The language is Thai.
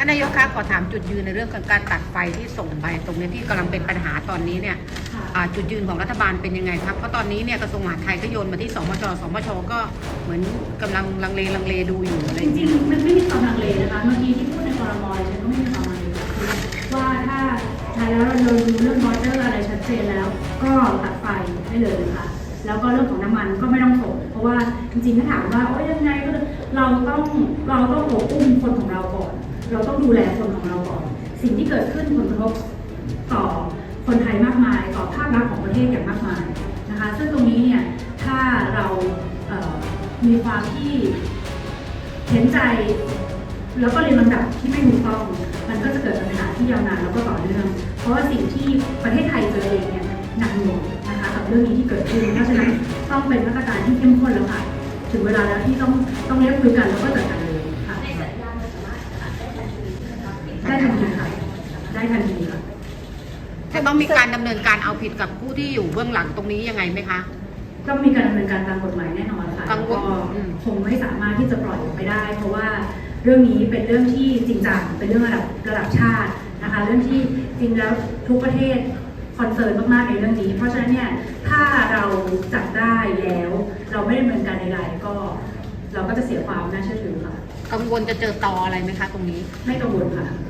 ท่านนายกคะขอถามจุดยืนในเรื่องของการตัดไฟที่ส่งไปตรงนี้ที่กำลังเป็นปัญหาตอนนี้เนี่ยค่ะอ่าจุดยืนของรัฐบาลเป็นยังไงครับเพราะตอนนี้เนี่ยกระทรวงมหาดไทยก็โยนมาที่สมชสมชก็เหมือนกำลังลังเลลังเลดูอยู่อะไรจอย่างริเงี้งยๆมันไม่มีความลังเลนะคะเมื่อกี้ที่พูดในคอรมอลฉันก็ไม่มีความลังเลคือว่าถ้าใช้แล้วเราดูเรื่องบอร์เดอร์อะไรชัดเจนแล้ว ก็ตัดไฟได้เลยค่ะ แล้วก็เรื่องของน้ำมันก็ไม่ต้องส่งเพราะว่าจริงๆถ้าถามว่าโอ้ยยังไงก็เราต้องเราต้องโอบอุ้มคนของเราก่อน เราต้องดูแลคนของเราก่อน สิ่งที่เกิดขึ้นผลกระทบต่อคนไทยมากมาย ต่อภาพลักษณ์ของประเทศอย่างมากมายนะคะ ซึ่งตรงนี้เนี่ยถ้าเราเมีความที่เห็นใจ แล้วก็เรียนลำดับที่ไม่ถูกต้องมันก็จะเกิดปัญหาที่ยาวนานแล้วก็ต่อเนื่อง เพราะว่าสิ่งที่ประเทศไทยเจอเองเนี่ยหนักหน่วงนะคะกับเรื่องนี้ที่เกิดขึ้นเพราะฉะนั้นต้องเป็นมาตรการที่เข้มข้นแล้วค่ะถึงเวลาแล้วที่ต้องต้องเรียกคุยกันแล้วก็จัดการ ได้ทันทีค่ะ จะต้องมีการดำเนินการเอาผิดกับผู้ที่อยู่เบื้องหลังตรงนี้ยังไงไหมคะ ต้องมีการดำเนินการตามกฎหมายแน่นอนค่ะกังวลก็อืม คงไม่สามารถที่จะปล่อยไปได้ เพราะว่าเรื่องนี้เป็นเรื่องที่จริงจังเป็นเรื่องระดับระดับชาตินะคะ เรื่องที่จริงแล้วทุกประเทศคอนเซิร์นมากๆในเรื่องนี้ เพราะฉะนั้นเนี่ยถ้าเราจับได้แล้ว เราไม่ดำเนินการใดๆก็ เราก็จะเสียความน่าเชื่อถือค่ะ กังวลจะเจอตออะไรไหมคะ ตรงนี้ ไม่กังวลค่ะ